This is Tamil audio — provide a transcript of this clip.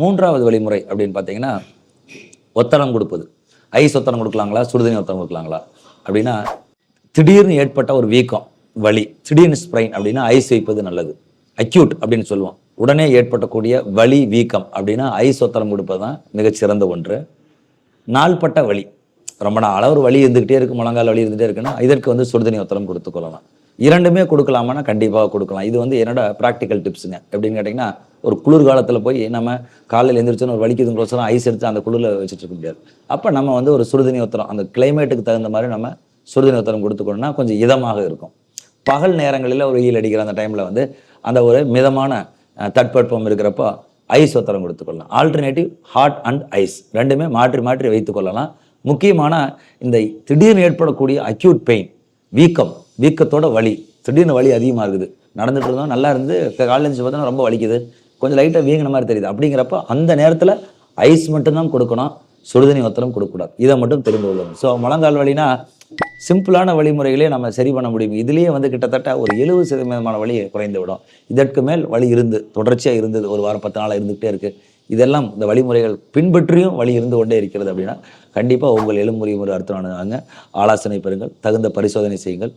மூன்றாவது வழிமுறை அப்படின்னு பார்த்தீங்கன்னா ஒத்தடம் கொடுப்பது. ஐஸ் ஒத்தடம் கொடுக்கலாங்களா? சுடுதண்ணி ஒத்தடம் கொடுக்கலாங்களா? அப்படின்னா திடீர்னு ஏற்பட்ட ஒரு வீக்கம் வலி திடீர்னு ஸ்ப்ரைன் அப்படின்னா ஐஸ் வைப்பது நல்லது. அக்யூட் அப்படின்னு சொல்லுவோம். உடனே ஏற்பட்டக்கூடிய வலி வீக்கம் அப்படின்னா ஐஸ் ஒத்தடம் கொடுப்பது தான் மிகச்சிறந்த ஒன்று. நாள்பட்ட வலி. ரொம்ப நாளாக ஒரு வலி இருந்துக்கிட்டே இருக்கு முழங்கால் வலி இருந்துகிட்டே இருக்குன்னா இதற்கு வந்து சுடுதண்ணி ஒத்தடம் கொடுத்துக்கொள்ளலாம் இரண்டுமே கொடுக்கலாமான்னா கண்டிப்பாக கொடுக்கலாம். இது வந்து என்னோட ப்ராக்டிக்கல் டிப்ஸுங்க எப்படின்னு கேட்டிங்கன்னா ஒரு குளிர் காலத்தில் போய் நம்ம காலையில் எழுந்திரிச்சோன்னு ஒரு வலிக்குதுங்கிறோசரம் ஐஸ் எடுத்து அந்த குளிரில் வச்சுட்டு இருக்க முடியாது. அப்போ நம்ம வந்து ஒரு சுடுதண்ணி உத்தரம் அந்த கிளைமேட்டுக்கு தகுந்த மாதிரி நம்ம சுடுதண்ணி உத்தரம் கொடுத்துக்கணும்னா கொஞ்சம் இதமாக இருக்கும். பகல் நேரங்களில் ஒரு வெயில் அடிக்கிற அந்த டைமில் வந்து அந்த ஒரு மிதமான தட்பட்பம் இருக்கிறப்போ ஐஸ் உத்தரம் கொடுத்துக்கொள்ளலாம். ஆல்டர்னேட்டிவ் ஹாட் அண்ட் ஐஸ் ரெண்டுமே மாற்றி மாற்றி வைத்துக்கொள்ளலாம் முக்கியமான இந்த திடீர்னு ஏற்படக்கூடிய அக்யூட் பெயின் வீக்கம் வீக்கத்தோட வலி திடீர்னு வலி அதிகமாக இருக்குது. நடந்துட்டு இருந்தோம் நல்லா இருந்து காலேஜ் பார்த்தோன்னா ரொம்ப வலிக்குது. கொஞ்சம் லைட்டாக வீங்கின மாதிரி தெரியுது. அப்படிங்கிறப்ப அந்த நேரத்தில் ஐஸ் மட்டும்தான் கொடுக்கணும் சுடுதண்ணி ஒத்தனம் கொடுக்கக்கூடாது. இதை மட்டும் தெரிந்து கொள்ளணும் ஸோ முழங்கால் வலினா சிம்பிளான வழிமுறைகளே நம்ம சரி பண்ண முடியும். இதுலேயே வந்து கிட்டத்தட்ட ஒரு எழுபது சதவீதமான வழி குறைந்து விடும் இதற்கு மேல் வழி இருந்து தொடர்ச்சியாக இருந்தது ஒரு வாரம் பத்து நாளாக இருந்துகிட்டே இருக்குது இதெல்லாம் இந்த வழிமுறைகள் பின்பற்றியும் வழி இருந்து கொண்டே இருக்கிறது அப்படின்னா கண்டிப்பாக உங்கள் எலும்புரி ஒரு அர்த்தம் ஆலோசனை பெறுங்கள் தகுந்த பரிசோதனை செய்யுங்கள்.